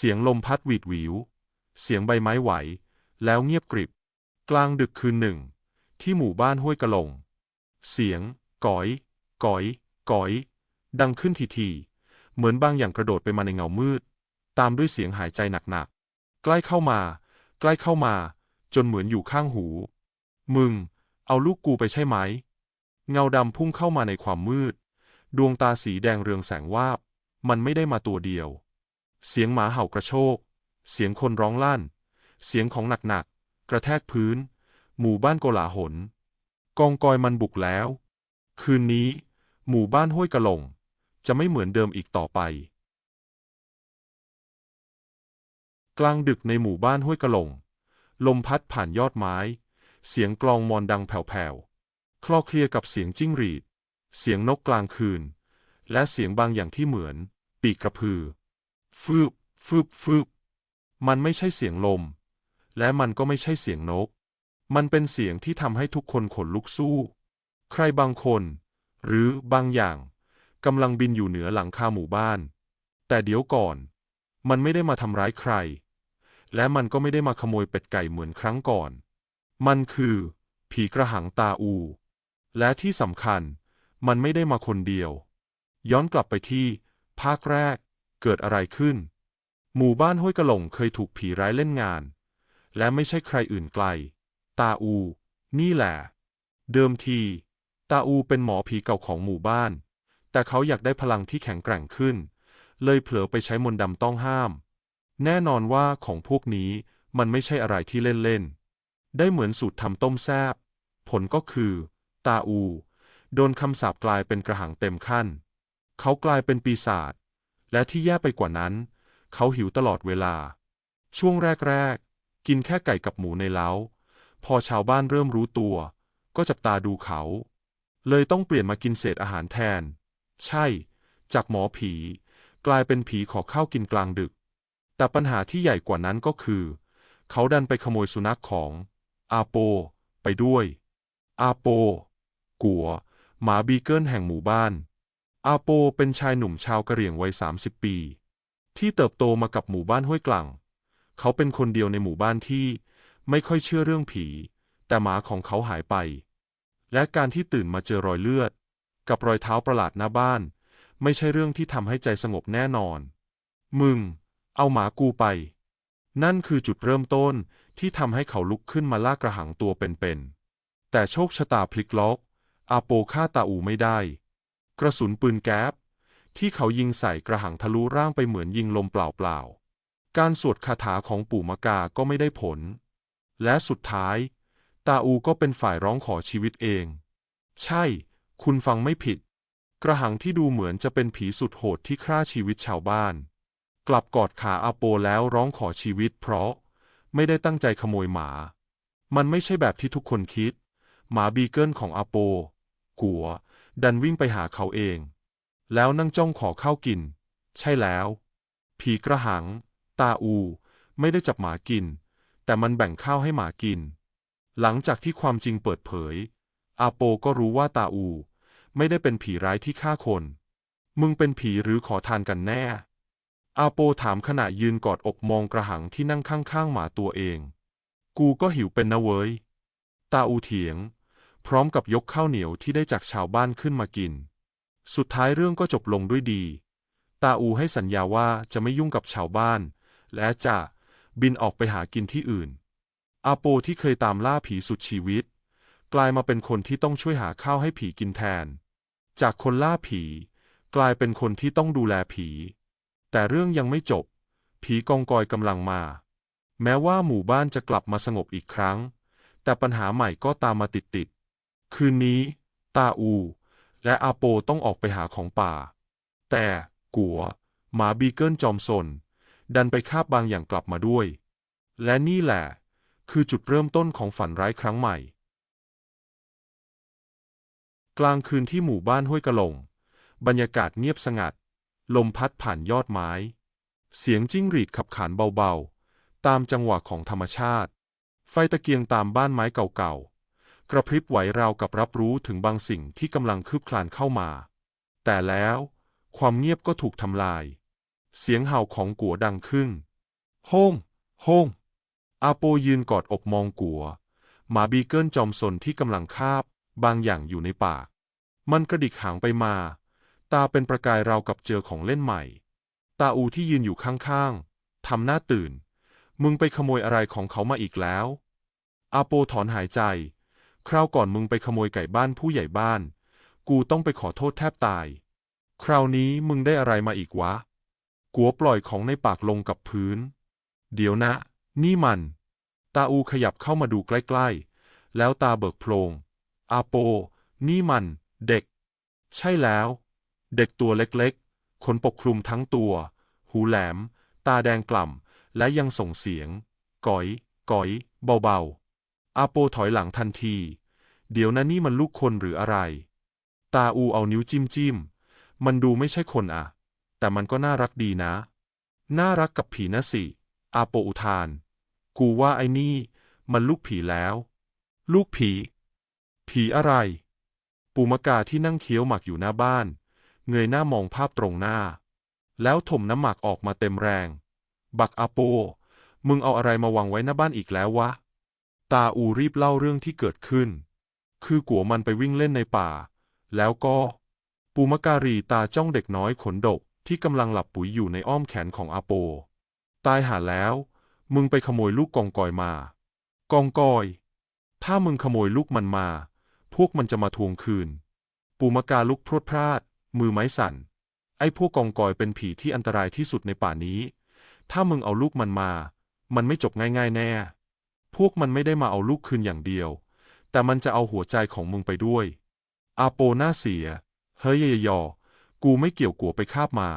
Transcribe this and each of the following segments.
เสียงลมพัดหวีดหวิว เสียงใบไม้ไหว แล้วเงียบกริบ กลางดึกคืนหนึ่ง ที่หมู่บ้านห้วยกระหลง เสียงก๋อยก๋อยก๋อย ดังขึ้นทีๆเหมือนบางอย่างกระโดดไปมาในเงามืด ตามด้วยเสียงหายใจหนักๆ ใกล้เข้ามา ใกล้เข้ามา จนเหมือนอยู่ข้างหู มึง เอาลูกกูไปใช่ไหม เงาดำพุ่งเข้ามาในความมืด ดวงตาสีแดงเรืองแสงวาบ มันไม่ได้มาตัวเดียว เสียงหมาเห่ากระโชก เสียงคนร้องลั่น เสียงของหนักๆ กระแทกพื้น หมู่บ้านโกลาหล กองกอยมันบุกแล้ว คืนนี้ หมู่บ้านห้วยกระหลง จะไม่เหมือนเดิมอีกต่อไป กลางดึกในหมู่บ้านห้วยกระหลง ลมพัดผ่านยอดไม้ เสียงกลองมอนดังแผ่วๆ คลอเคลียกับเสียงจิ้งหรีด เสียงนกกลางคืน และเสียงบางอย่างที่เหมือน ปีกกระพือ ฟืบฟืบฟืบมันไม่ใช่เสียงลม และมันก็ไม่ใช่เสียงนก มันเป็นเสียงที่ทำให้ทุกคนขนลุกสู้ ใครบางคน หรือบางอย่างกำลังบินอยู่เหนือหลังคาหมู่บ้าน แต่เดี๋ยวก่อน มันไม่ได้มาทำร้ายใคร และมันก็ไม่ได้มาขโมยเป็ดไก่เหมือนครั้งก่อน มันคือ ผีกระหังตาอู และที่สำคัญ มันไม่ได้มาคนเดียว ย้อนกลับไปที่ ภาคแรก เกิดอะไรขึ้น หมู่บ้านห้วยกระหลงเคยถูกผีร้ายเล่นงาน และไม่ใช่ใครอื่นไกล ตาอู นี่แหละ เดิมที ตาอูเป็นหมอผีเก่าของหมู่บ้าน แต่เขาอยากได้พลังที่แข็งแกร่งขึ้น เลยเผลอไปใช้มนต์ดำต้องห้าม แน่นอนว่าของพวกนี้มันไม่ใช่อะไรที่เล่นๆ ได้เหมือนสูตรทำต้มแซบ ผลก็คือ ตาอู โดนคำสาปกลายเป็นกระหังเต็มขั้น เขากลายเป็นปีศาจ และที่แย่ไปกว่านั้น เขาหิวตลอดเวลา ช่วงแรก ๆ กินแค่ไก่กับหมูในเล้า พอชาวบ้านเริ่มรู้ตัว ก็จับตาดูเขา เลยต้องเปลี่ยนมากินเศษอาหารแทน ใช่ จากหมอผี กลายเป็นผีขอข้าวกินกลางดึก แต่ปัญหาที่ใหญ่กว่านั้นก็คือ เขาดันไปขโมยสุนัขของ อาโป ไปด้วย อาโป กัว หมาบีเกิลแห่งหมู่บ้าน อาโปเป็นชายหนุ่มชาวกะเหรี่ยงวัย 30 ปี ที่เติบโตมากับหมู่บ้านห้วยกลัง เขาเป็นคนเดียวในหมู่บ้านที่ไม่ค่อยเชื่อเรื่องผี แต่หมาของเขาหายไป และการที่ตื่นมาเจอรอยเลือด กับรอยเท้าประหลาดหน้าบ้าน ไม่ใช่เรื่องที่ทำให้ใจสงบแน่นอน มึง เอาหมากูไป นั่นคือจุดเริ่มต้นที่ทำให้เขาลุกขึ้นมาล่ากระหังตัวเป็นๆแต่โชคชะตาพลิกล็อก อาโปฆ่าตาอูไม่ได้ กระสุนปืนแก๊ปที่เขายิงใส่กระหังทะลุร่างไปเหมือนยิงลมเปล่าๆ การสวดคาถาของปู่มกาก็ไม่ได้ผล และสุดท้าย ตาอูก็เป็นฝ่ายร้องขอชีวิตเอง ใช่ คุณฟังไม่ผิด กระหังที่ดูเหมือนจะเป็นผีสุดโหดที่ฆ่าชีวิตชาวบ้าน กลับกอดขาอาโปแล้วร้องขอชีวิตเพราะไม่ได้ตั้งใจขโมยหมา มันไม่ใช่แบบที่ทุกคนคิด หมาบีเกิลของอาโป กัว ดันวิ่งไปหาเขาเอง แล้วนั่งจ้องขอข้าวกิน ใช่แล้ว ผีกระหัง ตาอู ไม่ได้จับหมากิน แต่มันแบ่งข้าวให้หมากิน หลังจากที่ความจริงเปิดเผย อาโปก็รู้ว่าตาอู ไม่ได้เป็นผีร้ายที่ฆ่าคน มึงเป็นผีหรือขอทานกันแน่ อาโปถามขณะยืนกอดอกมองกระหังที่นั่งข้างๆหมาตัวเอง กูก็หิวเป็นนะเว้ย ตาอูเถียง พร้อมกับยกข้าวเหนียวที่ได้จากชาวบ้านขึ้นมากิน สุดท้ายเรื่องก็จบลงด้วยดี ตาอูให้สัญญาว่าจะไม่ยุ่งกับชาวบ้าน และจะบินออกไปหากินที่อื่น อาโปที่เคยตามล่าผีสุดชีวิต กลายมาเป็นคนที่ต้องช่วยหาข้าวให้ผีกินแทน จากคนล่าผี กลายเป็นคนที่ต้องดูแลผี แต่เรื่องยังไม่จบ ผีกองกอยกำลังมา แม้ว่าหมู่บ้านจะกลับมาสงบอีกครั้ง แต่ปัญหาใหม่ก็ตามมาติดๆ คืนนี้ ตาอู และอาโปต้องออกไปหาของป่า แต่กัว หมาบีเกิลจอมสน ดันไปคาบบางอย่างกลับมาด้วย และนี่แหละ คือจุดเริ่มต้นของฝันร้ายครั้งใหม่ กลางคืนที่หมู่บ้านห้วยกระหลง บรรยากาศเงียบสงัด ลมพัดผ่านยอดไม้ เสียงจิ้งหรีดขับขานเบาๆ ตามจังหวะของธรรมชาติ ไฟตะเกียงตามบ้านไม้เก่าๆ กระพริบไหวราวกับรับรู้ถึงบางสิ่งที่กำลังคืบคลานเข้ามา แต่แล้ว ความเงียบก็ถูกทำลาย เสียงเห่าของกัวดังขึ้น โฮ่งโฮ่งอาโปยืนกอดอกมองกัว หมาบีเกิลจอมสนที่กำลังคาบบางอย่างอยู่ในปาก มันกระดิกหางไปมา ตาเป็นประกายราวกับเจอของเล่นใหม่ ตาอูที่ยืนอยู่ข้างๆทำหน้าตื่น มึงไปขโมยอะไรของเขามาอีกแล้ว อาโปถอนหายใจ คราวก่อนมึงไปขโมยไก่บ้านผู้ใหญ่บ้าน กูต้องไปขอโทษแทบตาย คราวนี้มึงได้อะไรมาอีกวะ กัวปล่อยของในปากลงกับพื้น เดี๋ยวนะ นี่มัน ตาอูขยับเข้ามาดูใกล้ๆ แล้วตาเบิกโพลง อาโป นี่มัน เด็ก ใช่แล้ว เด็กตัวเล็กๆ ขนปกคลุมทั้งตัว หูแหลม ตาแดงกล่ำ และยังส่งเสียงก๋อยก๋อย เบาๆ อาโปถอยหลังทันที เดี๋ยวนะนี่มันลูกคนหรืออะไร ตาอูเอานิ้วจิ้มจิ้ม มันดูไม่ใช่คนอะแต่มันก็น่ารักดีนะ น่ารักกับผีนะสิ อาโปอุทาน กูว่าไอ้นี่ มันลูกผีแล้ว ลูกผี ผีอะไร ปูมะกาที่นั่งเคี้ยวหมากอยู่หน้าบ้าน เงยหน้ามองภาพตรงหน้า แล้วถมน้ำหมากออกมาเต็มแรง บักอาโป มึงเอาอะไรมาวางไว้หน้าบ้านอีกแล้ววะ ตาอูรีบเล่าเรื่องที่เกิดขึ้น คือกัวมันไปวิ่งเล่นในป่า แล้วก็ ปูมการีตาจ้องเด็กน้อยขนดกที่กำลังหลับปุ๋ยอยู่ในอ้อมแขนของอาโป ตายหาแล้ว มึงไปขโมยลูกกองกอยมา กองกอย ถ้ามึงขโมยลูกมันมา พวกมันจะมาทวงคืน ปูมกาลุกพรวดพลาด มือไม้สั่น ไอ้พวกกองกอยเป็นผีที่อันตรายที่สุดในป่านี้ ถ้ามึงเอาลูกมันมา มันไม่จบง่ายๆแน่ พวกมันไม่ได้มาเอาลูกคืนอย่างเดียว แต่มันจะเอาหัวใจของมึงไปด้วย อาโปหน้าเสีย เฮ้ยยยอ กูไม่เกี่ยวกัวไปคาบมา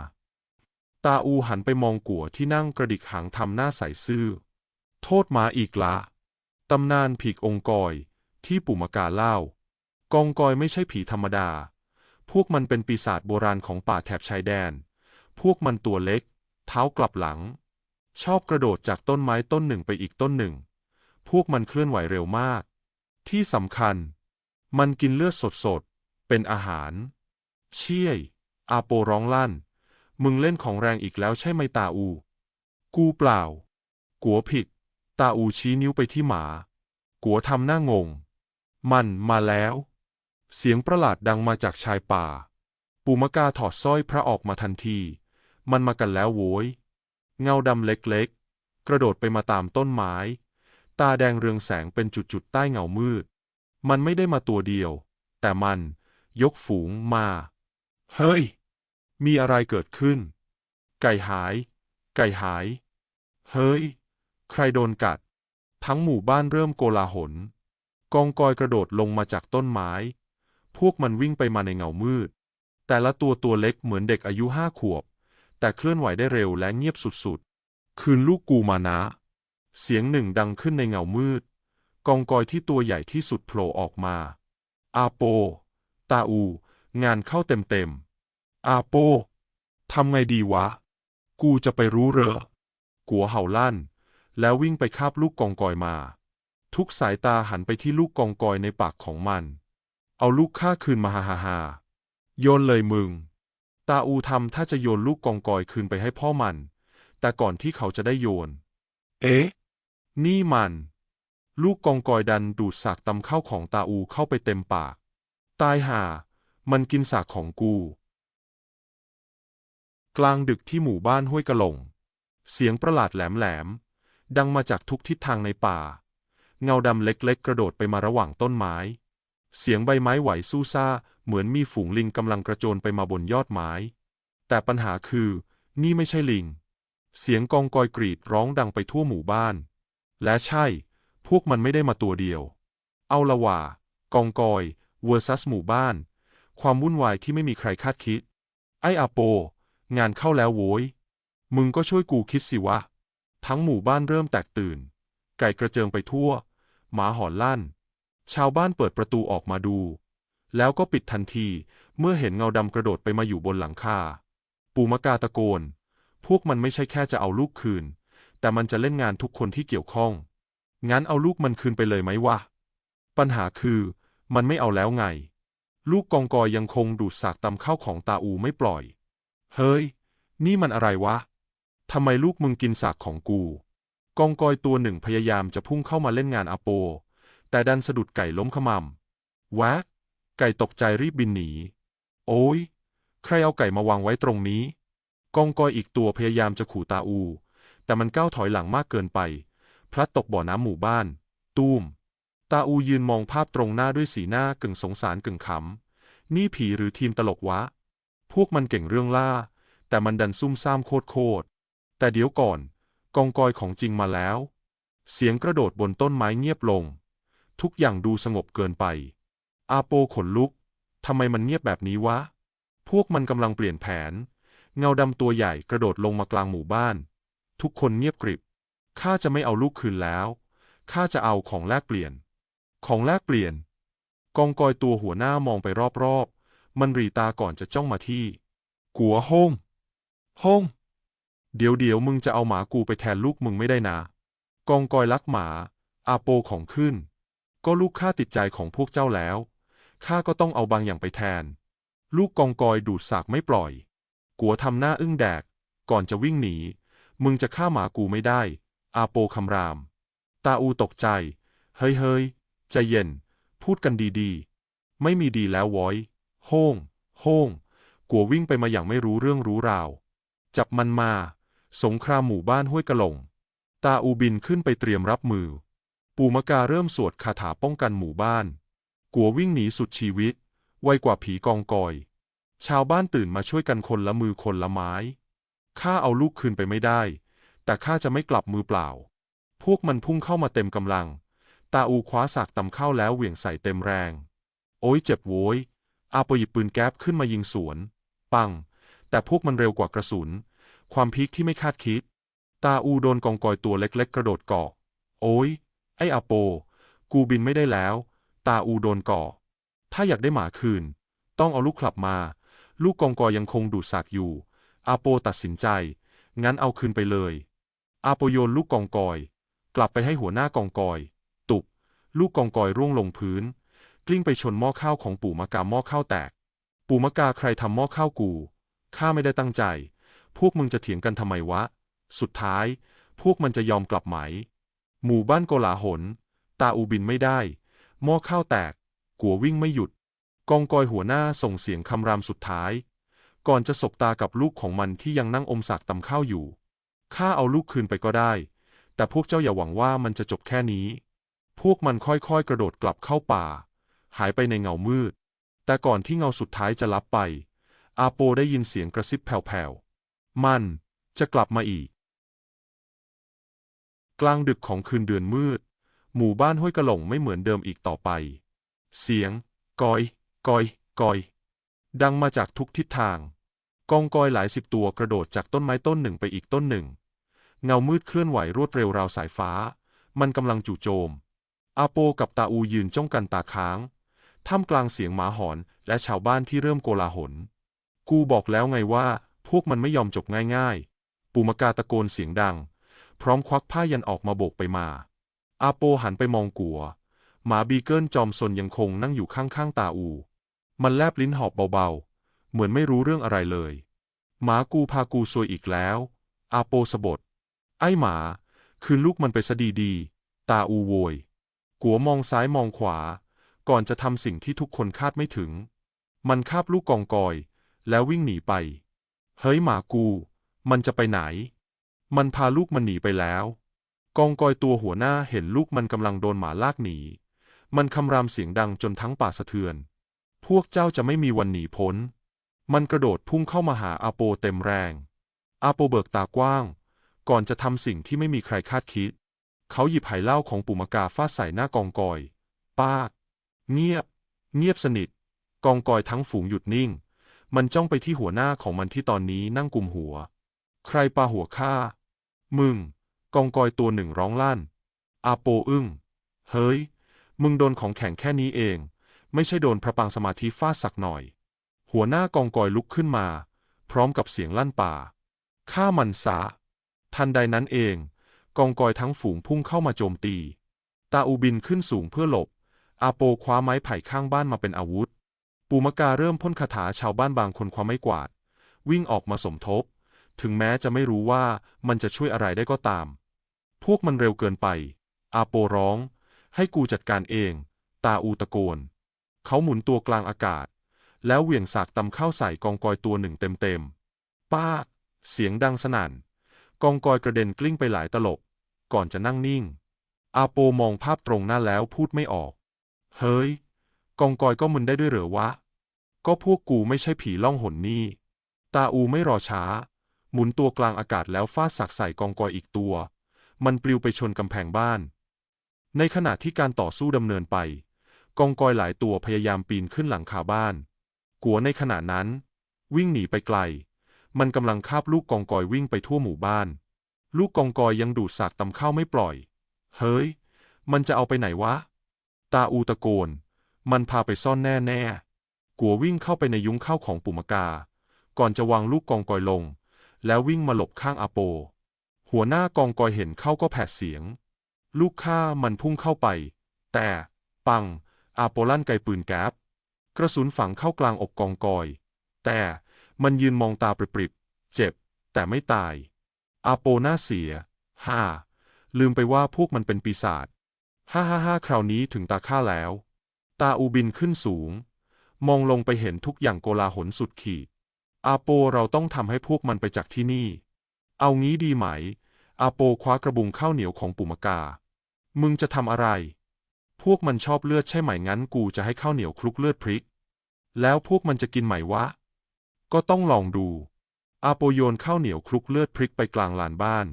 ตาอูหันไปมองกัวที่นั่งกระดิกหางทำหน้าใสซื่อ โทษมาอีกละ ตำนานผีกองกอย ที่ปู่มะกาเล่า กองกอยไม่ใช่ผีธรรมดา พวกมันเป็นปีศาจโบราณของป่าแถบชายแดน พวกมันตัวเล็ก เท้ากลับหลัง ชอบกระโดดจากต้นไม้ต้นหนึ่งไปอีกต้นหนึ่ง พวกมันเคลื่อนไหวเร็วมาก ที่สำคัญ มันกินเลือดสดๆ เป็นอาหาร เชี่ยอาโปร้องลั่น มึงเล่นของแรงอีกแล้วใช่ไหมตาอู กูเปล่า กัวผิด ตาอูชี้นิ้วไปที่หมา กัวทำหน้างง มันมาแล้ว เสียงประหลาดดังมาจากชายป่า ปูมกาถอดสร้อยพระออกมาทันที มันมากันแล้วโว้ย เงาดำเล็กๆ กระโดดไปมาตามต้นไม้ ตาแดงเรืองแสงเป็นจุดๆใต้เงามืด มันไม่ได้มาตัวเดียว แต่มันยกฝูงมา เฮ้ย มีอะไรเกิดขึ้น ไก่หาย ไก่หาย เฮ้ย ใครโดนกัด ทั้งหมู่บ้านเริ่มโกลาหล กองกอยกระโดดลงมาจากต้นไม้ พวกมันวิ่งไปมาในเงามืด แต่ละตัวตัวเล็กเหมือนเด็กอายุห้าขวบ แต่เคลื่อนไหวได้เร็วและเงียบสุดๆ คืนลูกกูมานะ เสียงหนึ่งดังขึ้นในเงามืด กองกอยที่ตัวใหญ่ที่สุดโผล่ออกมา อาโป ตาอู งานเข้าเต็มๆ อาโป ทำไงดีวะ กูจะไปรู้เหรอ กัวเห่าลั่น แล้ววิ่งไปคาบลูกกองกอยมา ทุกสายตาหันไปที่ลูกกองกอยในปากของมัน เอาลูกข้าคืนมาฮ่าฮ่าฮ่าโยนเลยมึง ตาอูทำถ้าจะโยนลูกกองกอยคืนไปให้พ่อมัน แต่ก่อนที่เขาจะได้โยน เอ๊ะ นี่มัน ลูกกองกอยดันดูดสากตำข้าวของตาอูเข้าไปเต็มปาก ตายห่า มันกินสากของกู กลางดึกที่หมู่บ้านห้วยกระหลง เสียงประหลาดแหลมๆ ดังมาจากทุกทิศทางในป่า เงาดำเล็กๆ กระโดดไปมาระหว่างต้นไม้ เสียงใบไม้ไหวสู้ซ่า เหมือนมีฝูงลิงกำลังกระโจนไปมาบนยอดไม้ แต่ปัญหาคือ นี่ไม่ใช่ลิง เสียงกองกอยกรีดร้องดังไปทั่วหมู่บ้าน และใช่ พวกมันไม่ได้มาตัวเดียว เอาละว่า กองกอยเวอร์ซัสหมู่บ้าน ความวุ่นวายที่ไม่มีใครคาดคิด ไออาโป งานเข้าแล้วโว้ย มึงก็ช่วยกูคิดสิวะ ทั้งหมู่บ้านเริ่มแตกตื่น ไก่กระเจิงไปทั่ว หมาหอนลั่น ชาวบ้านเปิดประตูออกมาดู แล้วก็ปิดทันทีเมื่อเห็นเงาดำกระโดดไปมาอยู่บนหลังคา ปูมะกาตะโกน พวกมันไม่ใช่แค่จะเอาลูกคืน แต่มันจะเล่นงานทุกคนที่เกี่ยวข้อง งั้นเอาลูกมันคืนไปเลยไหมวะ ปัญหาคือ มันไม่เอาแล้วไง ลูกกองกอยยังคงดูดสากตำข้าวของตาอูไม่ปล่อย เฮ้ย นี่มันอะไรวะ ทำไมลูกมึงกินสากของกู กองกอยตัวหนึ่งพยายามจะพุ่งเข้ามาเล่นงานอาโป แต่ดันสะดุดไก่ล้มขมำวะไก่ตกใจรีบบินหนี โอ้ย ใครเอาไก่มาวางไว้ตรงนี้ กองกอยอีกตัวพยายามจะขู่ตาอู แต่มันก้าวถอยหลังมากเกินไป พลัดตกบ่อน้ำหมู่บ้าน ตูม ตาอูยืนมองภาพตรงหน้าด้วยสีหน้ากึ่งสงสารกึ่งขำ นี่ผีหรือทีมตลกวะ พวกมันเก่งเรื่องล่า แต่มันดันซุ่มซ่ามโคตรโคตร แต่เดี๋ยวก่อน กองกอยของจริงมาแล้ว เสียงกระโดดบนต้นไม้เงียบลง ทุกอย่างดูสงบเกินไป อาโปขนลุก ทำไมมันเงียบแบบนี้วะ พวกมันกำลังเปลี่ยนแผน เงาดำตัวใหญ่กระโดดลงมากลางหมู่บ้าน ทุกคนเงียบกริบ ข้าจะไม่เอาลูกคืนแล้ว ข้าจะเอาของแลกเปลี่ยน ของแลกเปลี่ยน กองกอยตัวหัวหน้ามองไปรอบๆ มันรีตาก่อนจะจ้องมาที่ กัวห้งห้งเดี๋ยวเดี๋ยวมึงจะเอาหมากูไปแทนลูกมึงไม่ได้นะ กองกอยลักหมา อาโปของขึ้น ก็ลูกข้าติดใจของพวกเจ้าแล้ว ข้าก็ต้องเอาบางอย่างไปแทน ลูกกองกอยดูดสากไม่ปล่อย กัวทำหน้าอึ้งแดก ก่อนจะวิ่งหนี มึงจะฆ่าหมากูไม่ได้ อาโปคำราม ตาอูตกใจ เฮ้ยเฮ้ยใจเย็น พูดกันดีๆ ไม่มีดีแล้ววอยโฮ่งโฮ่งกัววิ่งไปมาอย่างไม่รู้เรื่องรู้ราว จับมันมา สงครามหมู่บ้านห้วยกระหลง ตาอูบินขึ้นไปเตรียมรับมือ ปูมะกาเริ่มสวดคาถาป้องกันหมู่บ้าน กัววิ่งหนีสุดชีวิต ไวกว่าผีกองกอย ชาวบ้านตื่นมาช่วยกันคนละมือคนละไม้ ข้าเอาลูกคืนไปไม่ได้ แต่ข้าจะไม่กลับมือเปล่า พวกมันพุ่งเข้ามาเต็มกำลัง ตาอูคว้าสากตำเข้าแล้วเหวี่ยงใส่เต็มแรง โอ้ยเจ็บโว้ย อาโปหยิบปืนแก๊ปขึ้นมายิงสวน ปัง แต่พวกมันเร็วกว่ากระสุน ความพีคที่ไม่คาดคิด ตาอูโดนกองกอยตัวเล็กๆ กระโดดเกาะ โอ้ย ไอ้อาโป กูบินไม่ได้แล้ว ตาอูโดนเกาะ ถ้าอยากได้หมาคืน ต้องเอาลูกกลับมา ลูกกองกอยยังคงดูดสากอยู่ อาโปตัดสินใจ งั้นเอาคืนไปเลย อาโปโยนลูกกองกอย กลับไปให้หัวหน้ากองกอย ตุบ ลูกกองกอยร่วงลงพื้น กลิ้งไปชนหม้อข้าวของปู่มะกาหม้อข้าวแตก ปู่มะกาใครทำหม้อข้าวกู ข้าไม่ได้ตั้งใจ พวกมึงจะเถียงกันทำไมวะ สุดท้าย พวกมันจะยอมกลับไหม หมู่บ้านโกลาหล ตาอูบินไม่ได้ หม้อข้าวแตก กัววิ่งไม่หยุด กองกอยหัวหน้าส่งเสียงคำรามสุดท้าย ก่อนจะสบตากับลูกของมันที่ยังนั่งอมสากตำข้าวอยู่ ข้าเอาลูกคืนไปก็ได้ แต่พวกเจ้าอย่าหวังว่ามันจะจบแค่นี้ พวกมันค่อยๆกระโดดกลับเข้าป่า หายไปในเงามืด แต่ก่อนที่เงาสุดท้ายจะลับไป อาโปได้ยินเสียงกระซิบแผ่วๆ มันจะกลับมาอีก กลางดึกของคืนเดือนมืด หมู่บ้านห้วยกระหลงไม่เหมือนเดิมอีกต่อไป เสียงกอยกอยกอย ดังมาจากทุกทิศทาง กองกอยหลายสิบตัวกระโดดจากต้นไม้ต้นหนึ่งไปอีกต้นหนึ่ง เงามืดเคลื่อนไหวรวดเร็วราวสายฟ้า มันกำลังจู่โจม อาโปกับตาอูยืนจ้องกันตาค้าง ท่ามกลางเสียงหมาหอนและชาวบ้านที่เริ่มโกลาหล กูบอกแล้วไงว่า พวกมันไม่ยอมจบง่ายๆ ปูมากาตะโกนเสียงดัง พร้อมควักผ้ายันออกมาโบกไปมา อาโปหันไปมองกัว หมาบีเกิลจอมซนยังคงนั่งอยู่ข้างๆตาอู มันแลบลิ้นหอบเบาๆ เหมือนไม่รู้เรื่องอะไรเลย หมากูพากูซวยอีกแล้ว อาโปสบดไอ้หมา คืนลูกมันไปซะดีๆ ตาอูโวย กัวมองซ้ายมองขวา ก่อนจะทำสิ่งที่ทุกคนคาดไม่ถึง มันคาบลูกกองกอย แล้ววิ่งหนีไป เฮ้ยหมากู มันจะไปไหน มันพาลูกมันหนีไปแล้ว กองกอยตัวหัวหน้าเห็นลูกมันกำลังโดนหมาลากหนี มันคำรามเสียงดังจนทั้งป่าสะเทือน วกเจ้าจะไม่มีวันหนีพ้น มันกระโดดพุ่งเข้ามาหาอาโปเต็มแรง อาโปเบิกตากว้าง ก่อนจะทำสิ่งที่ไม่มีใครคาดคิด เขาหยิบไหเหล้าของปู่มากาฟาดใส่หน้ากองกอยปากเงียบ เงียบสนิท กองกอยทั้งฝูงหยุดนิ่ง มันจ้องไปที่หัวหน้าของมันที่ตอนนี้นั่งกุมหัว ใครปาหัวข้า มึง กองกอยตัวหนึ่งร้องลั่น อาโปอึ้ง เฮ้ย มึงโดนของแข็งแค่นี้เอง ไม่ใช่โดนพระปางสมาธิฟาดสักหน่อย หัวหน้ากองกอยลุกขึ้นมา พร้อมกับเสียงลั่นป่าฆ่ามันซะทันใดนั้นเอง กองกอยทั้งฝูงพุ่งเข้ามาโจมตี ตาอูบินขึ้นสูงเพื่อหลบ อาโปคว้าไม้ไผ่ข้างบ้านมาเป็นอาวุธ ปูมะกาเริ่มพ่นคาถาชาวบ้านบางคนคว้าไม้กวาด วิ่งออกมาสมทบ ถึงแม้จะไม่รู้ว่ามันจะช่วยอะไรได้ก็ตาม พวกมันเร็วเกินไป อาโปร้อง ให้กูจัดการเอง ตาอูตะโกน เขาหมุนตัวกลางอากาศ แล้วเหวี่ยงสากตำเข้าใส่กองกอยตัวหนึ่งเต็มๆ ป้า เสียงดังสนั่น กองกอยกระเด็นกลิ้งไปหลายตลบ ก่อนจะนั่งนิ่ง อาโปมองภาพตรงหน้าแล้วพูดไม่ออก เฮ้ย กองกอยก็มึนได้ด้วยเหรอวะ ก็พวกกูไม่ใช่ผีล่องหนนี่ ตาอูไม่รอช้า หมุนตัวกลางอากาศแล้วฟาดสักใส่กองกอยอีกตัว มันปลิวไปชนกำแพงบ้าน ในขณะที่การต่อสู้ดำเนินไป กองกอยหลายตัวพยายามปีนขึ้นหลังคาบ้าน กัวในขณะนั้น วิ่งหนีไปไกล มันกำลังคาบลูกกองกอยวิ่งไปทั่วหมู่บ้าน ลูกกองกอยยังดูดสากตำข้าวไม่ปล่อย เฮ้ย มันจะเอาไปไหนวะ ตาอูตะโกน มันพาไปซ่อนแน่แน่กัววิ่งเข้าไปในยุ้งข้าวของปุมกา ก่อนจะวางลูกกองกอยลง แล้ววิ่งมาหลบข้างอาโป หัวหน้ากองกอยเห็นเข้าก็แผดเสียง ลูกข้ามันพุ่งเข้าไป แต่ ปัง อาโปลั่นไกปืนแก๊ปกระสุนฝังเข้ากลางอกกองกอย แต่มันยืนมองตาปริบๆ เจ็บ แต่ไม่ตาย อาโปหน้าเสียฮ่าลืมไปว่าพวกมันเป็นปีศาจฮ่าฮ่าฮ่าคราวนี้ถึงตาข้าแล้ว ตาอูบินขึ้นสูง มองลงไปเห็นทุกอย่างโกลาหลสุดขีด อาโปเราต้องทำให้พวกมันไปจากที่นี่ เอางี้ดีไหม อาโปคว้ากระบุงข้าวเหนียวของปุมกา มึงจะทำอะไร พวกมันชอบเลือดใช่ไหมงั้นกูจะให้ข้าวเหนียวคลุกเลือดพริก แล้วพวกมันจะกินไหมวะ ก็ต้องลองดู อาโปโยนข้าวเหนียวคลุกเลือดพริกไปกลางลานบ้าน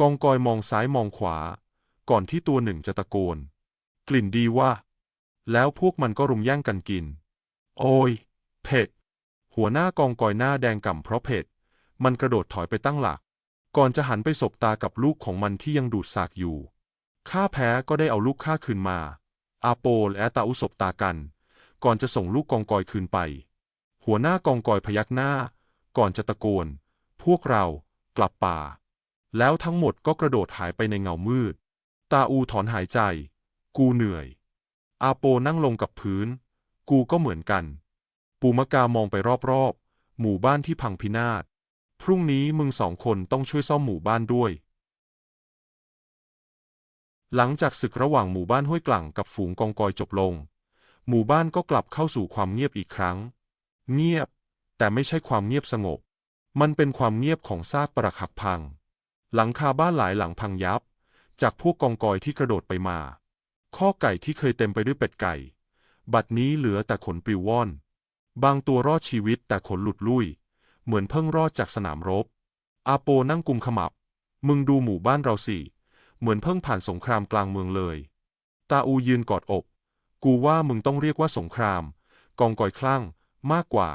กองกอยมองซ้ายมองขวา ก่อนที่ตัวหนึ่งจะตะโกน กลิ่นดีว่า แล้วพวกมันก็รุมแย่งกันกิน โอ้ย เผ็ด หัวหน้ากองกอยหน้าแดงก่ำเพราะเผ็ด มันกระโดดถอยไปตั้งหลัก ก่อนจะหันไปสบตากับลูกของมันที่ยังดูดสากอยู่ ข้าแพ้ก็ได้เอาลูกข้าคืนมา อาโปและตาอุสบตากัน ก่อนจะส่งลูกกองกอยคืนไป หัวหน้ากองกอยพยักหน้า ก่อนจะตะโกน พวกเรากลับป่า แล้วทั้งหมดก็กระโดดหายไปในเงามืด ตาอูถอนหายใจ กูเหนื่อย อาโปนั่งลงกับพื้น กูก็เหมือนกัน ปูมะกามองไปรอบๆ หมู่บ้านที่พังพินาศ พรุ่งนี้มึงสองคนต้องช่วยซ่อมหมู่บ้านด้วย หลังจากศึกระหว่างหมู่บ้านห้วยกลั่งกับฝูงกองกอยจบลง หมู่บ้านก็กลับเข้าสู่ความเงียบอีกครั้ง เงียบ แต่ไม่ใช่ความเงียบสงบ มันเป็นความเงียบของซากปรักหักพัง หลังคาบ้านหลายหลังพังยับ จากพวกกองกอยที่กระโดดไปมา ข้อไก่ที่เคยเต็มไปด้วยเป็ดไก่ บัดนี้เหลือแต่ขนปลิวว่อน บางตัวรอดชีวิตแต่ขนหลุดลุ่ย เหมือนเพิ่งรอดจากสนามรบ อาโปนั่งกุมขมับ มึงดูหมู่บ้านเราสิ เหมือนเพิ่งผ่านสงครามกลางเมืองเลย ตาอูยืนกอดอก กูว่ามึงต้องเรียกว่าสงคราม กองกอยคลั่ง มากกว่า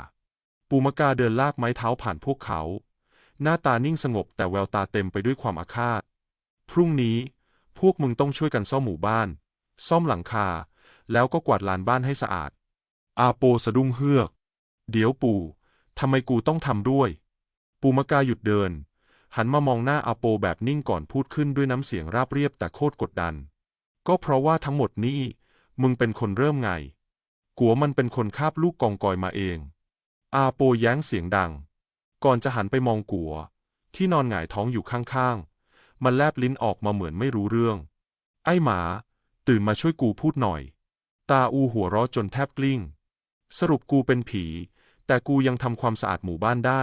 ปูมกาเดินลากไม้เท้าผ่านพวกเขา หน้าตานิ่งสงบแต่แววตาเต็มไปด้วยความอาฆาต พรุ่งนี้ พวกมึงต้องช่วยกันซ่อมหมู่บ้าน ซ่อมหลังคา แล้วก็กวาดลานบ้านให้สะอาด อาโปสะดุ้งเฮือก เดี๋ยวปู่ทำไมกูต้องทำด้วย ปูมกาหยุดเดิน หันมามองหน้าอาโปแบบนิ่งก่อนพูดขึ้นด้วยน้ำเสียงราบเรียบแต่โคตรกดดัน ก็เพราะว่าทั้งหมดนี้มึงเป็นคนเริ่มไง กัวมันเป็นคนคาบลูกกองกอยมาเอง อาโปแย้งเสียงดัง ก่อนจะหันไปมองกัว ที่นอนหงายท้องอยู่ข้างๆ มันแลบลิ้นออกมาเหมือนไม่รู้เรื่อง ไอ้หมา ตื่นมาช่วยกูพูดหน่อย ตาอูหัวเราะจนแทบกลิ้ง สรุปกูเป็นผี แต่กูยังทำความสะอาดหมู่บ้านได้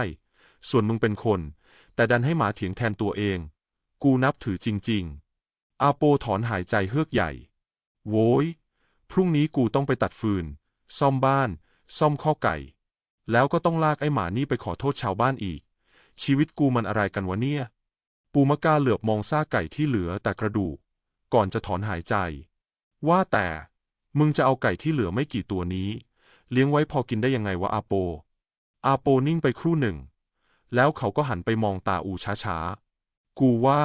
ส่วนมึงเป็นคน แต่ดันให้หมาเถียงแทนตัวเอง กูนับถือจริง ๆ อาโปถอนหายใจเฮือกใหญ่ โว้ย พรุ่งนี้กูต้องไปตัดฟืน ซ่อมบ้าน ซ่อมข้อไก่ แล้วก็ต้องลากไอ้หมานี่ไปขอโทษชาวบ้านอีก ชีวิตกูมันอะไรกันวะเนี่ย ปูมะกาเหลือบมองซากไก่ที่เหลือแต่กระดูก ก่อนจะถอนหายใจ ว่าแต่ มึงจะเอาไก่ที่เหลือไม่กี่ตัวนี้ เลี้ยงไว้พอกินได้ยังไงวะอาโป อาโปนิ่งไปครู่หนึ่ง แล้วเขาก็หันไปมองตาอูช้าๆ กูว่า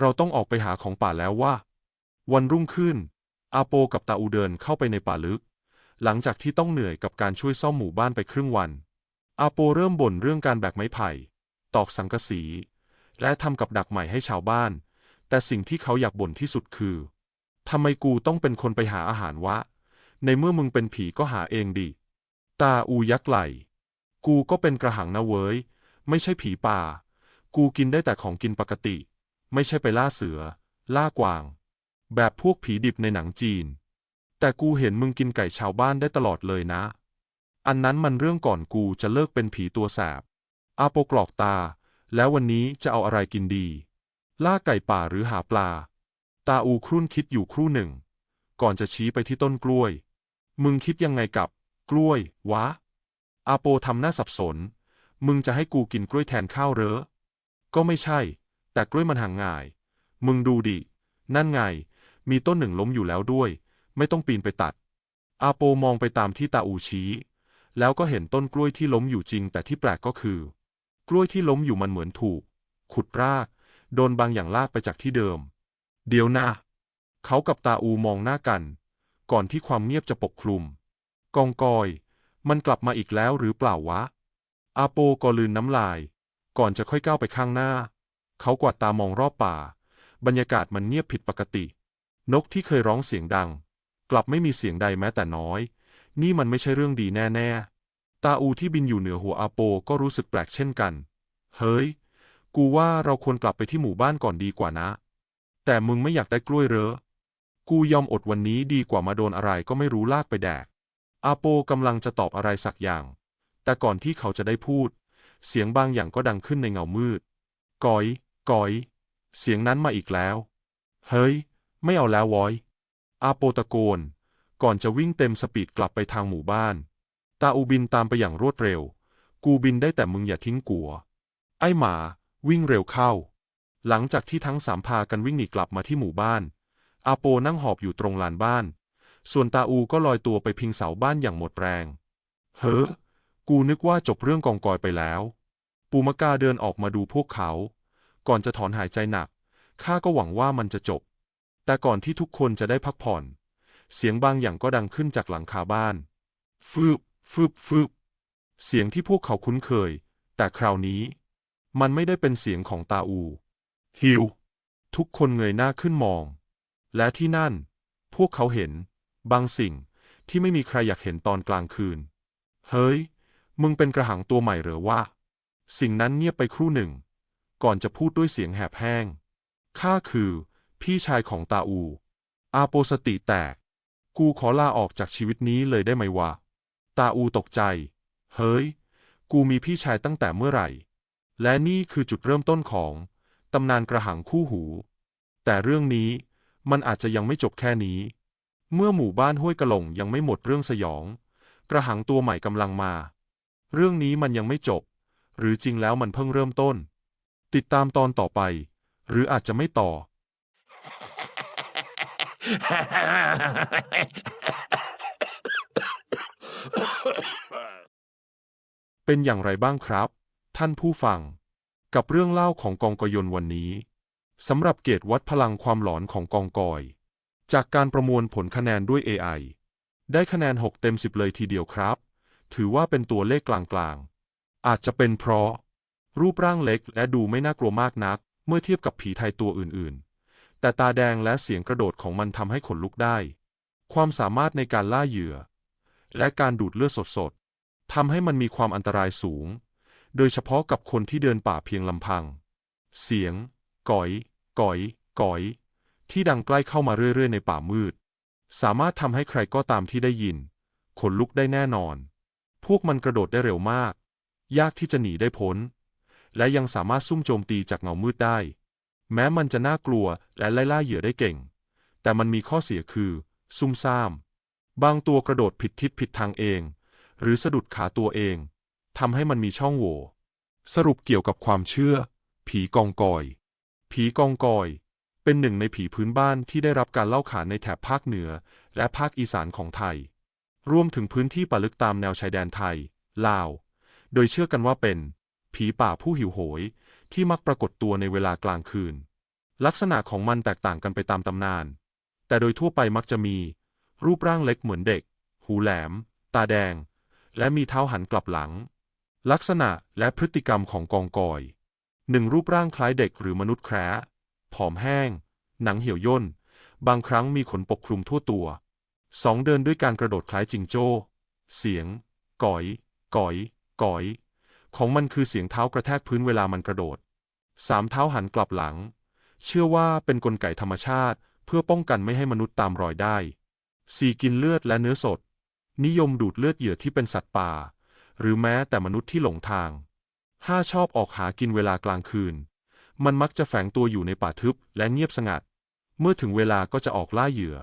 เราต้องออกไปหาของป่าแล้วว่า วันรุ่งขึ้น อาโปกับตาอูเดินเข้าไปในป่าลึก หลังจากที่ต้องเหนื่อยกับการช่วยซ่อมหมู่บ้านไปครึ่งวัน อาโปเริ่มบ่นเรื่องการแบกไม้ไผ่ ตอกสังกะสี และทำกับดักใหม่ให้ชาวบ้าน แต่สิ่งที่เขาอยากบ่นที่สุดคือทำไมกูต้องเป็นคนไปหาอาหารวะ ในเมื่อมึงเป็นผีก็หาเองดิ ตาอูยักไหล กูก็เป็นกระหังนะเว้ย ไม่ใช่ผีป่า กูกินได้แต่ของกินปกติ ไม่ใช่ไปล่าเสือ ล่ากวาง แบบพวกผีดิบในหนังจีน แต่กูเห็นมึงกินไก่ชาวบ้านได้ตลอดเลยนะ อันนั้นมันเรื่องก่อนกูจะเลิกเป็นผีตัวแสบ อาโปกรอกตา แล้ววันนี้จะเอาอะไรกินดี ล่าไก่ป่าหรือหาปลา ตาอูครุ่นคิดอยู่ครู่หนึ่ง ก่อนจะชี้ไปที่ต้นกล้วย มึงคิดยังไงกับ กล้วย วะ อาโปทำหน้าสับสน มึงจะให้กูกินกล้วยแทนข้าวเหรอ ก็ไม่ใช่ แต่กล้วยมันห่างง่าย มึงดูดิ นั่นไง มีต้นหนึ่งล้มอยู่แล้วด้วย ไม่ต้องปีนไปตัด อาโปมองไปตามที่ตาอูชี้ แล้วก็เห็นต้นกล้วยที่ล้มอยู่จริง แต่ที่แปลกก็คือ กล้วยที่ล้มอยู่มันเหมือนถูก ขุดราก โดนบางอย่างลากไปจากที่เดิม เดี๋ยวนะ เขากับตาอูมองหน้ากัน ก่อนที่ความเงียบจะปกคลุม กองกอย มันกลับมาอีกแล้วหรือเปล่าวะ อาโปก็ลืนน้ำลาย ก่อนจะค่อยก้าวไปข้างหน้า เขากวาดตามองรอบป่า บรรยากาศมันเงียบผิดปกติ นกที่เคยร้องเสียงดัง กลับไม่มีเสียงใดแม้แต่น้อย นี่มันไม่ใช่เรื่องดีแน่ ๆ ตาอูที่บินอยู่เหนือหัวอาโปก็รู้สึกแปลกเช่นกัน เฮ้ย กูว่าเราควรกลับไปที่หมู่บ้านก่อนดีกว่านะ แต่มึงไม่อยากได้กล้วยเหรอ กูยอมอดวันนี้ดีกว่ามาโดนอะไรก็ไม่รู้ลากไปแดก อาโปกำลังจะตอบอะไรสักอย่าง แต่ก่อนที่เขาจะได้พูด เสียงบางอย่างก็ดังขึ้นในเงามืดกอยกอย เสียงนั้นมาอีกแล้ว เฮ้ย ไม่เอาแล้ววอย อาโปตะโกน ก่อนจะวิ่งเต็มสปีดกลับไปทางหมู่บ้าน ตาอูบินตามไปอย่างรวดเร็ว กูบินได้แต่มึงอย่าทิ้งกัว ไอ้หมาวิ่งเร็วเข้า หลังจากที่ทั้งสามพากันวิ่งหนีกลับมาที่หมู่บ้าน อาโปนั่งหอบอยู่ตรงลานบ้าน ส่วนตาอูก็ลอยตัวไปพิงเสาบ้านอย่างหมดแรง เฮ้อ กูนึกว่าจบเรื่องกองกอยไปแล้ว ปูมกาเดินออกมาดูพวกเขา ก่อนจะถอนหายใจหนัก ข้าก็หวังว่ามันจะจบ แต่ก่อนที่ทุกคนจะได้พักผ่อน เสียงบางอย่างก็ดังขึ้นจากหลังคาบ้าน ฟืบ ฟืบ ฟืบ เสียงที่พวกเขาคุ้นเคย แต่คราวนี้ มันไม่ได้เป็นเสียงของตาอู ฮิว ทุกคนเงยหน้าขึ้นมอง และที่นั่น พวกเขาเห็น บางสิ่งที่ไม่มีใครอยากเห็นตอนกลางคืน เฮ้ย มึงเป็นกระหังตัวใหม่หรือวะ สิ่งนั้นเงียบไปครู่หนึ่ง ก่อนจะพูดด้วยเสียงแหบแห้ง ข้าคือ พี่ชายของตาอู อาโปสติแตก กูขอลาออกจากชีวิตนี้เลยได้ไหมวะ ตาอูตกใจ เฮ้ย กูมีพี่ชายตั้งแต่เมื่อไหร่ และนี่คือจุดเริ่มต้นของตำนานกระหังคู่หู แต่เรื่องนี้มันอาจจะยังไม่จบแค่นี้ เมื่อหมู่บ้านห้วยกระหลงยังไม่หมดเรื่องสยอง กระหังตัวใหม่กำลังมา เรื่องนี้มันยังไม่จบ หรือจริงแล้วมันเพิ่งเริ่มต้น ติดตามตอนต่อไป หรืออาจจะไม่ต่อ เป็นอย่างไรบ้างครับ ท่านผู้ฟัง กับเรื่องเล่าของกองกอยนวันนี้สำหรับเกตวัดพลังความหลอนของกองกอย จากการประมวลผลคะแนนด้วย AI ได้คะแนน 6 เต็ม 10 เลยทีเดียวครับ ถือว่าเป็นตัวเลขกลางๆ อาจจะเป็นเพราะ รูปร่างเล็กและดูไม่น่ากลัวมากนัก เมื่อเทียบกับผีไทยตัวอื่นๆ แต่ตาแดงและเสียงกระโดดของมันทำให้ขนลุกได้ ความสามารถในการล่าเหยื่อ และการดูดเลือดสดๆทำให้มันมีความอันตรายสูง โดยเฉพาะกับคนที่เดินป่าเพียงลำพัง เสียงก๋อยก๋อยก๋อย ที่ดังใกล้เข้ามาเรื่อยๆ ในป่ามืด สามารถทำให้ใครก็ตามที่ได้ยิน ขนลุกได้แน่นอน พวกมันกระโดดได้เร็วมาก ยากที่จะหนีได้พ้น และยังสามารถซุ่มโจมตีจากเงามืดได้ แม้มันจะน่ากลัวและไล่ล่าเหยื่อได้เก่ง แต่มันมีข้อเสียคือ ซุ่มซ่าม บางตัวกระโดดผิดทิศผิดทางเอง หรือสะดุดขาตัวเองทำให้มันมีช่องโหว่สรุปเกี่ยวกับความเชื่อ ผีกองกอย ผีกองกอย เป็นหนึ่งในผีพื้นบ้านที่ได้รับการเล่าขานในแถบภาคเหนือ และภาคอีสานของไทย รวมถึงพื้นที่ป่าลึกตามแนวชายแดนไทย ลาว โดยเชื่อกันว่าเป็น ผีป่าผู้หิวโหย ที่มักปรากฏตัวในเวลากลางคืน ลักษณะของมันแตกต่างกันไปตามตำนาน แต่โดยทั่วไปมักจะมี รูปร่างเล็กเหมือนเด็ก หูแหลม ตาแดง และมีเท้าหันกลับหลัง ลักษณะและพฤติกรรมของกองกอยหนึ่งรูปร่างคล้ายเด็กหรือมนุษย์แคระผอมแห้ง หนังเหี่ยวย่น บางครั้งมีขนปกคลุมทั่วตัว สองเดินด้วยการกระโดดคล้ายจิงโจ้ เสียงก่อย ก่อย ก่อย ของมันคือเสียงเท้ากระแทกพื้นเวลามันกระโดดสามเท้าหันกลับหลัง เชื่อว่าเป็นกลไกธรรมชาติ เพื่อป้องกันไม่ให้มนุษย์ตามรอยได้สี่กินเลือดและเนื้อสด นิยมดูดเลือดเหยื่อที่เป็นสัตว์ป่า หรือแม้แต่มนุษย์ที่หลงทางห้าชอบออกหากินเวลากลางคืน มันมักจะแฝงตัวอยู่ในป่าทึบและเงียบสงัด เมื่อถึงเวลาก็จะออกล่าเหยื่อ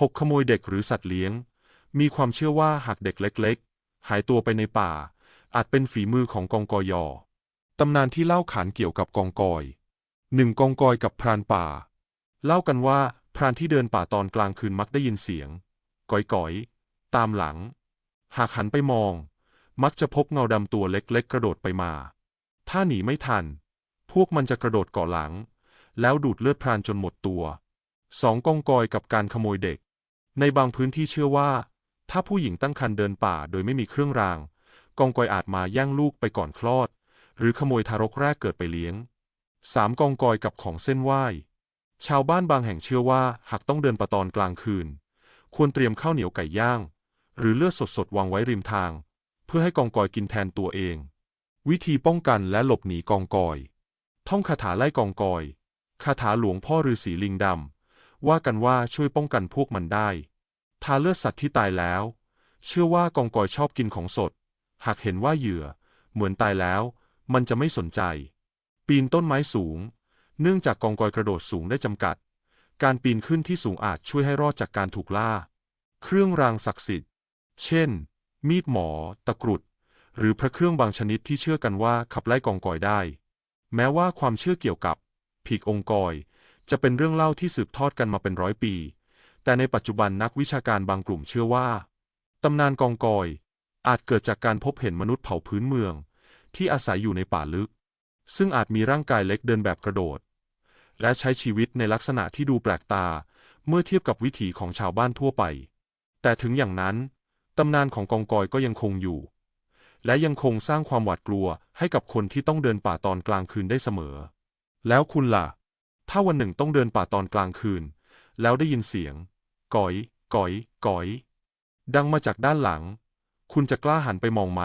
หกขโมยเด็กหรือสัตว์เลี้ยง มีความเชื่อว่าหากเด็กเล็ก ๆ หายตัวไปในป่า อาจเป็นฝีมือของกองกอยอตำนานที่เล่าขานเกี่ยวกับกองกอยหนึ่งกองกอยกับพรานป่า เล่ากันว่าพรานที่เดินป่าตอนกลางคืนมักได้ยินเสียงก๋อยๆ ตามหลัง หากหันไปมอง มักจะพบเงาดำตัวเล็กๆ กระโดดไปมา ถ้าหนีไม่ทัน พวกมันจะกระโดดเกาะหลัง แล้วดูดเลือดพรานจนหมดตัว สองกองกอยกับการขโมยเด็ก ในบางพื้นที่เชื่อว่า ถ้าผู้หญิงตั้งครรภ์เดินป่าโดยไม่มีเครื่องราง กองกอยอาจมาแย่งลูกไปก่อนคลอด หรือขโมยทารกแรกเกิดไปเลี้ยงสามกองกอยกับของเส้นไหว้ ชาวบ้านบางแห่งเชื่อว่าหากต้องเดินป่าตอนกลางคืน ควรเตรียมข้าวเหนียวไก่ย่าง หรือเลือดสดๆวางไว้ริมทาง เพื่อให้กองกอยกินแทนตัวเอง วิธีป้องกันและหลบหนีกองกอย ท่องคาถาไล่กองกอย คาถาหลวงพ่อฤาษีลิงดำ ว่ากันว่าช่วยป้องกันพวกมันได้ ทาเลือดสัตว์ที่ตายแล้ว เชื่อว่ากองกอยชอบกินของสด หากเห็นว่าเหยื่อ เหมือนตายแล้ว มันจะไม่สนใจ ปีนต้นไม้สูง เนื่องจากกองกอยกระโดดสูงได้จำกัด การปีนขึ้นที่สูงอาจช่วยให้รอดจากการถูกล่า เครื่องรางศักดิ์สิทธิ์ เช่น มีดหมอ ตะกรุด หรือพระเครื่องบางชนิดที่เชื่อกันว่าขับไล่กองกอยได้ แม้ว่าความเชื่อเกี่ยวกับผีกองกอย จะเป็นเรื่องเล่าที่สืบทอดกันมาเป็นร้อยปี แต่ในปัจจุบันนักวิชาการบางกลุ่มเชื่อว่า ตำนานกองกอย อาจเกิดจากการพบเห็นมนุษย์เผ่าพื้นเมือง ที่อาศัยอยู่ในป่าลึก ซึ่งอาจมีร่างกายเล็กเดินแบบกระโดด และใช้ชีวิตในลักษณะที่ดูแปลกตา เมื่อเทียบกับวิถีของชาวบ้านทั่วไป แต่ถึงอย่างนั้น ตำนานของกองกอยก็ยังคงอยู่ และยังคงสร้างความหวาดกลัวให้กับคนที่ต้องเดินป่าตอนกลางคืนได้เสมอ แล้วคุณล่ะ ถ้าวันหนึ่งต้องเดินป่าตอนกลางคืน แล้วได้ยินเสียงก๋อยก๋อยก๋อย ดังมาจากด้านหลัง คุณจะกล้าหันไปมองไหม